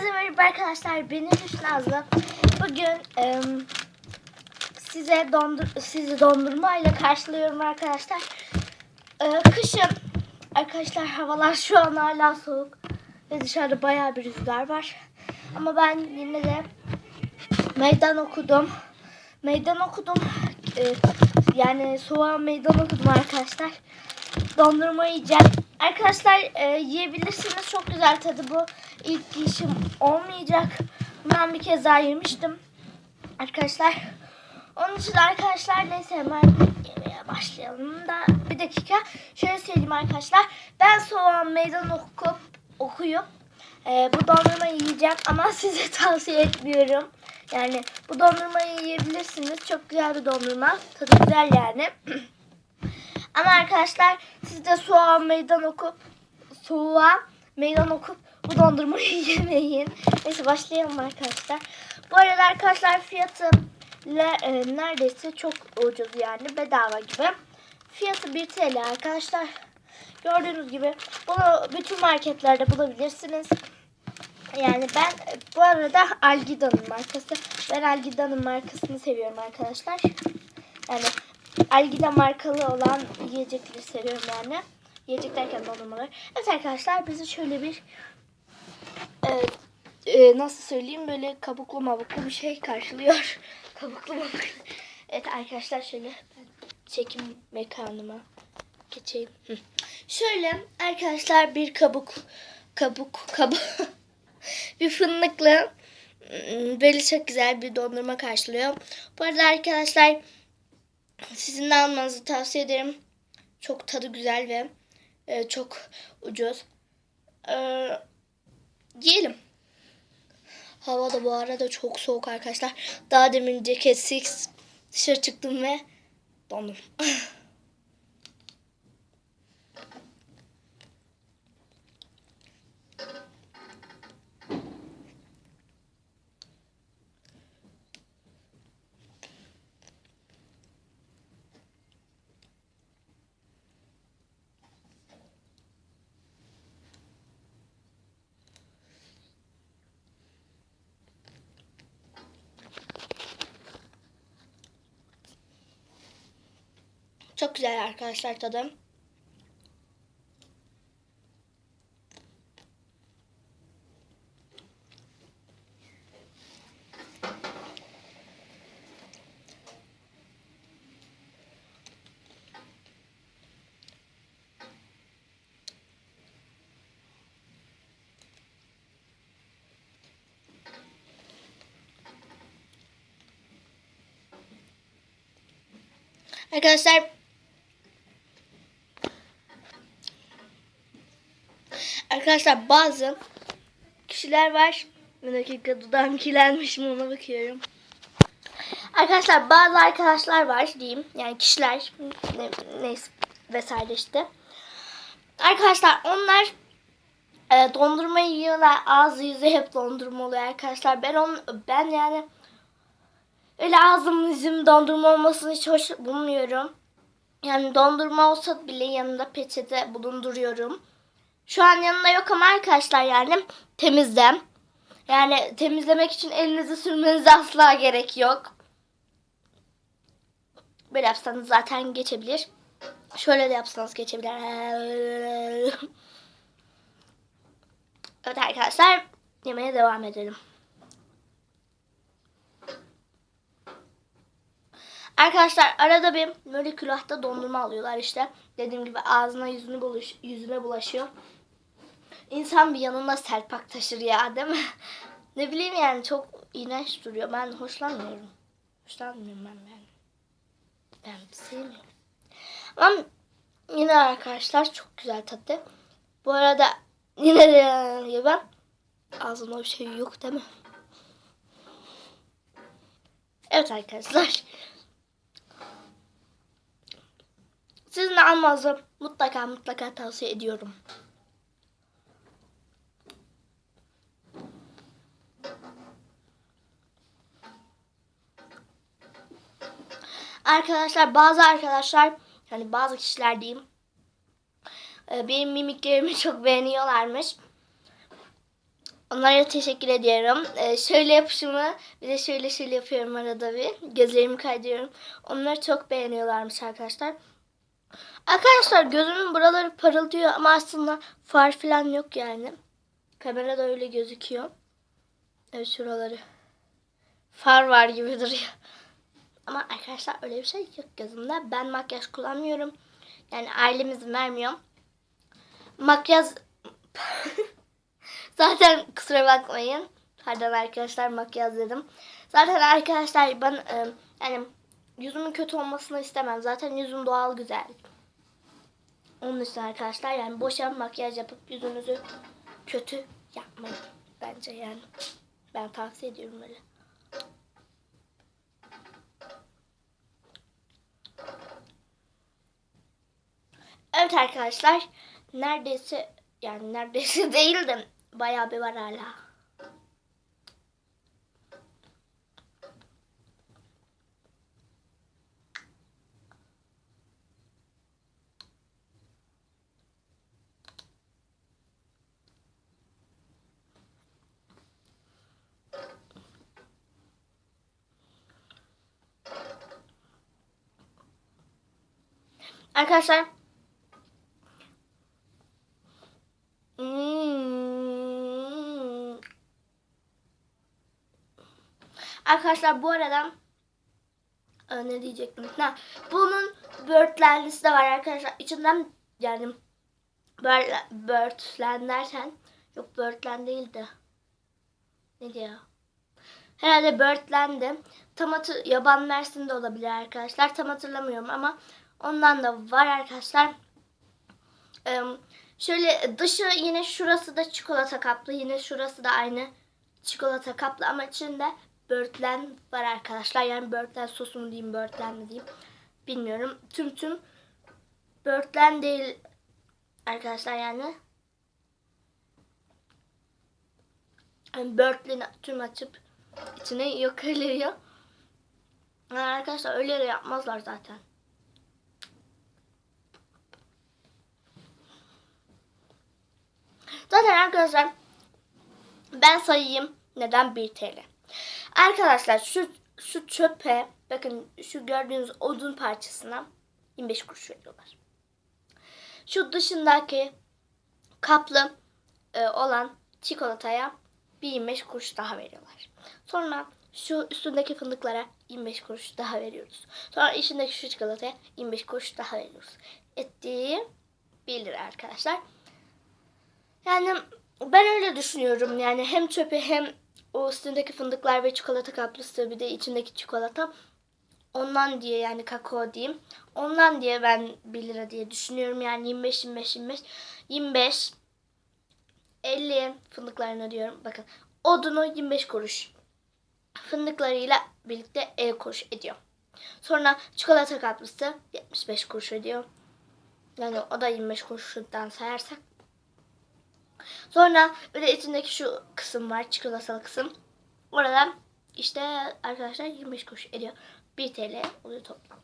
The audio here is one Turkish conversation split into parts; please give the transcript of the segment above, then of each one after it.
Herkese merhaba arkadaşlar. Benim Hüsnü Nazlı. Bugün em, size dondur sizi dondurmayla karşılıyorum arkadaşlar. Ee, kışın arkadaşlar havalar şu an hala soğuk ve dışarıda bayağı bir rüzgar var. Ama ben yine de meydan okudum. Meydan okudum. Ee, yani soğuğa meydan okudum arkadaşlar. Dondurma yiyeceğim. Arkadaşlar e, yiyebilirsiniz. Çok güzel tadı bu. İlk yiyişim olmayacak. Bundan bir kez daha yemiştim. Arkadaşlar. Onun için arkadaşlar neyse hemen yemeye başlayalım da bir dakika. Şöyle söyleyeyim arkadaşlar. Ben soğan meydan okup okuyup e, bu dondurmayı yiyeceğim ama size tavsiye etmiyorum. Yani bu dondurmayı yiyebilirsiniz. Çok güzel bir dondurma. Tadı güzel yani. Ama arkadaşlar siz de soğuğa meydan okup soğuğa meydan okup bu dondurmayı yemeyin. Neyse başlayalım arkadaşlar. Bu arada arkadaşlar fiyatı e, neredeyse çok ucuz yani bedava gibi. Fiyatı 1 TL arkadaşlar. Gördüğünüz gibi bunu bütün marketlerde bulabilirsiniz. Yani ben bu arada Algida'nın markası. Ben Algida'nın markasını seviyorum arkadaşlar. Yani Algida markalı olan yiyecekleri seviyorum yani. Yiyecek derken dondurmaları. Evet arkadaşlar bizi şöyle bir e, e, nasıl söyleyeyim böyle kabuklu mabuklu bir şey karşılıyor. kabuklu mabuklu. Evet arkadaşlar şöyle ben çekim mekanıma geçeyim. Hı. Şöyle arkadaşlar bir kabuk kabuk kabuk bir fındıklı ım, böyle çok güzel bir dondurma karşılıyor. Bu arada arkadaşlar sizin de almanızı tavsiye ederim. Çok tadı güzel ve e, çok ucuz. E, yiyelim. Hava da bu arada çok soğuk arkadaşlar. Daha demin ceketsiz dışarı çıktım ve dondum. Çok güzel arkadaşlar tadı. Arkadaşlar Arkadaşlar bazı kişiler var. Bir dakika dudağım kirlenmiş mi ona bakıyorum. Arkadaşlar bazı arkadaşlar var diyeyim. Yani kişiler ne, neyse vesaire işte. Arkadaşlar onlar e, dondurma yiyorlar. Ağzı yüzü hep dondurma oluyor arkadaşlar. Ben on, ben yani öyle ağzım yüzüm dondurma olmasını hiç hoş bulmuyorum. Yani dondurma olsa bile yanında peçete bulunduruyorum. Şu an yanında yok ama arkadaşlar yani temizle. Yani temizlemek için elinizi sürmenize asla gerek yok. Böyle yapsanız zaten geçebilir. Şöyle de yapsanız geçebilir. Evet arkadaşlar yemeğe devam edelim. Arkadaşlar arada bir böyle külahta dondurma alıyorlar işte. Dediğim gibi ağzına yüzüne, bulaş, yüzüne bulaşıyor. İnsan bir yanına serpak taşır ya değil mi? ne bileyim yani çok iğrenç duruyor. Ben hoşlanmıyorum. Hoşlanmıyorum ben ben. Ben sevmiyorum. Ama yine arkadaşlar çok güzel tadı. Bu arada yine de ben ağzımda bir şey yok değil mi? Evet arkadaşlar. Sizin de almanızı mutlaka mutlaka tavsiye ediyorum. Arkadaşlar bazı arkadaşlar yani bazı kişiler diyeyim e, benim mimiklerimi çok beğeniyorlarmış. Onlara teşekkür ediyorum. Ee, şöyle yapışımı bir de şöyle şöyle yapıyorum arada bir. Gözlerimi kaydırıyorum. Onları çok beğeniyorlarmış arkadaşlar. Arkadaşlar gözümün buraları parıldıyor ama aslında far falan yok yani. Kamerada öyle gözüküyor. Evet şuraları. Far var gibi duruyor. Ama arkadaşlar öyle bir şey yok gözümde. Ben makyaj kullanmıyorum. Yani ailem izin vermiyor. Makyaj... Zaten kusura bakmayın. Pardon arkadaşlar makyaj dedim. Zaten arkadaşlar ben e, yani yüzümün kötü olmasını istemem. Zaten yüzüm doğal güzel. Onun için arkadaşlar yani boşa makyaj yapıp yüzünüzü kötü yapmayın bence yani. Ben tavsiye ediyorum öyle. Evet arkadaşlar neredeyse yani neredeyse değil de bayağı bir var hala. Arkadaşlar Arkadaşlar bu arada Aa, ne diyecektim? Ha, bunun börtlenlisi de var arkadaşlar. İçinden yani börtlen derken yok börtlen değildi. Ne diyor? Herhalde börtlendi. Tam hatır, yaban mersin de olabilir arkadaşlar. Tam hatırlamıyorum ama ondan da var arkadaşlar. Ee, Şöyle dışı yine şurası da çikolata kaplı. Yine şurası da aynı çikolata kaplı ama içinde börtlen var arkadaşlar. Yani börtlen sosu mu diyeyim, börtlen mi diyeyim bilmiyorum. Tüm tüm börtlen değil arkadaşlar yani. yani börtleni tüm açıp içine yok ediyor. Yani arkadaşlar öyle de yapmazlar zaten. Zaten arkadaşlar ben sayayım neden 1 TL. Arkadaşlar şu şu çöpe bakın şu gördüğünüz odun parçasına 25 kuruş veriyorlar. Şu dışındaki kaplı e, olan çikolataya bir 25 kuruş daha veriyorlar. Sonra şu üstündeki fındıklara 25 kuruş daha veriyoruz. Sonra içindeki şu çikolataya 25 kuruş daha veriyoruz. Ettiği 1 lira arkadaşlar. Yani ben öyle düşünüyorum. Yani hem çöpü hem o üstündeki fındıklar ve çikolata kaplısı bir de içindeki çikolata. Ondan diye yani kakao diyeyim. Ondan diye ben 1 lira diye düşünüyorum. Yani 25 25 25 25 50 fındıklarını diyorum. Bakın odunu 25 kuruş. Fındıklarıyla birlikte 50 kuruş ediyor. Sonra çikolata kaplısı 75 kuruş ediyor. Yani o da 25 kuruşundan sayarsak Sonra bir de içindeki şu kısım var. Çikolatalı kısım. Orada işte arkadaşlar 25 kuruş ediyor. 1 TL oluyor toplamda.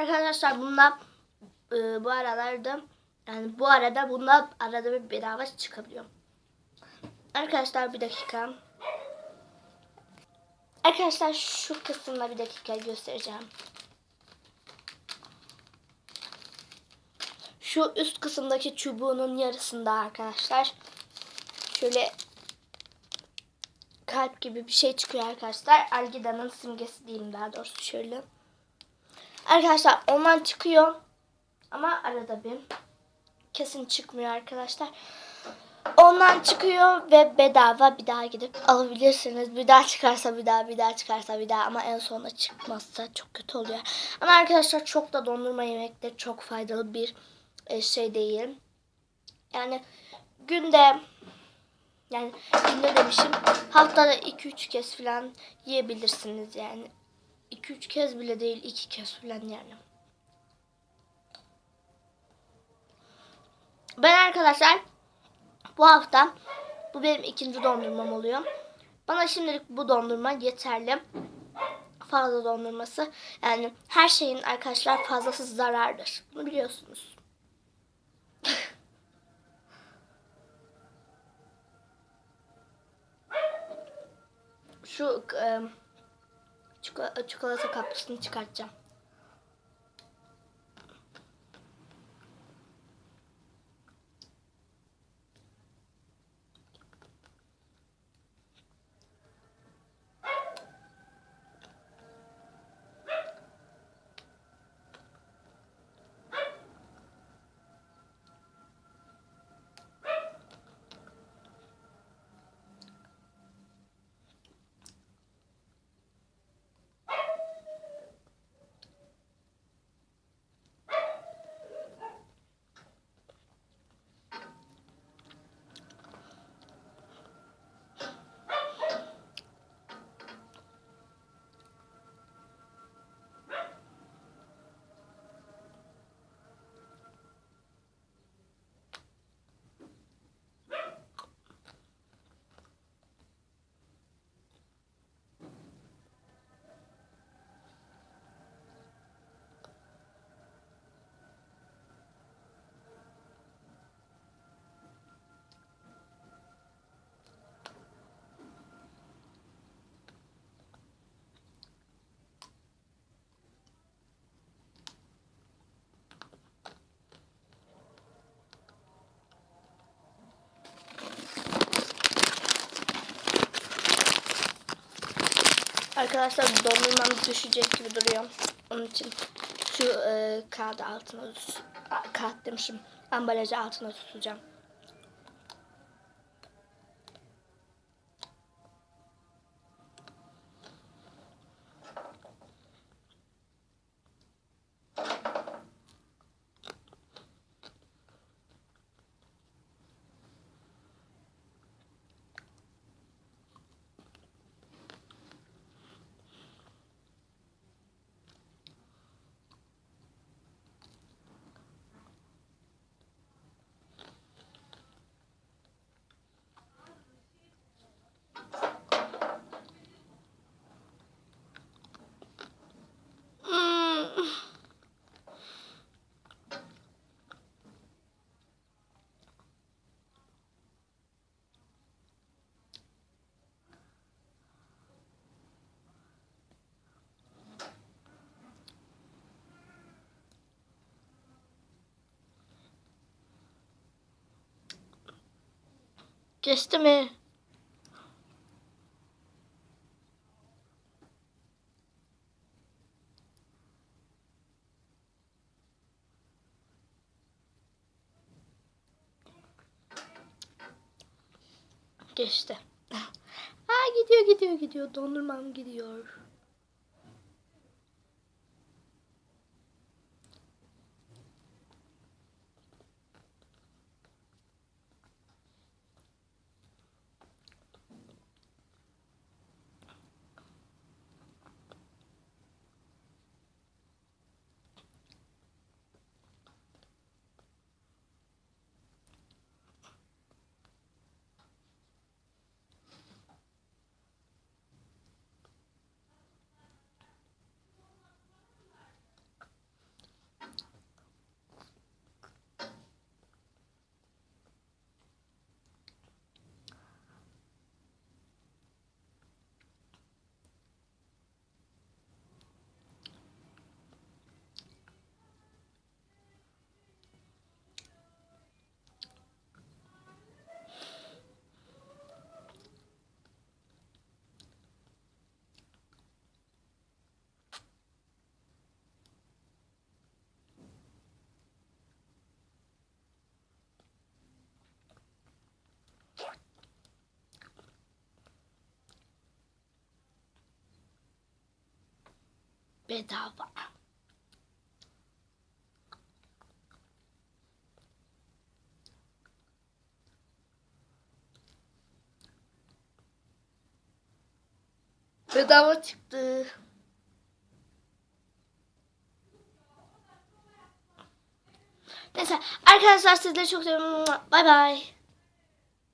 Arkadaşlar bunlar e, bu aralarda yani bu arada bunlar arada bir bedava çıkabiliyor. Arkadaşlar bir dakika. Arkadaşlar şu kısımda bir dakika göstereceğim. Şu üst kısımdaki çubuğunun yarısında arkadaşlar. Şöyle kalp gibi bir şey çıkıyor arkadaşlar. Algida'nın simgesi diyeyim daha doğrusu şöyle. Arkadaşlar ondan çıkıyor. Ama arada bir. Kesin çıkmıyor arkadaşlar. Ondan çıkıyor ve bedava bir daha gidip alabilirsiniz. Bir daha çıkarsa bir daha, bir daha çıkarsa bir daha ama en sonunda çıkmazsa çok kötü oluyor. Ama arkadaşlar çok da dondurma yemekte çok faydalı bir e, şey değil. Yani günde yani günde demişim haftada 2-3 kez falan yiyebilirsiniz yani. 2-3 kez bile değil 2 kez falan yani. arkadaşlar bu hafta bu benim ikinci dondurmam oluyor. Bana şimdilik bu dondurma yeterli. Fazla dondurması. Yani her şeyin arkadaşlar fazlası zarardır. Bunu biliyorsunuz. Şu e, çikolata, çikolata kaplısını çıkartacağım. Arkadaşlar dondurmam düşecek gibi duruyor. Onun için şu e, kağıdı altına tut- kağıt demişim. Ambalajı altına tutacağım. Geçti mi? Geçti. Ha gidiyor gidiyor gidiyor. Dondurmam gidiyor. Bedava. Bedava çıktı. Neyse arkadaşlar sizleri çok seviyorum. Bay bay.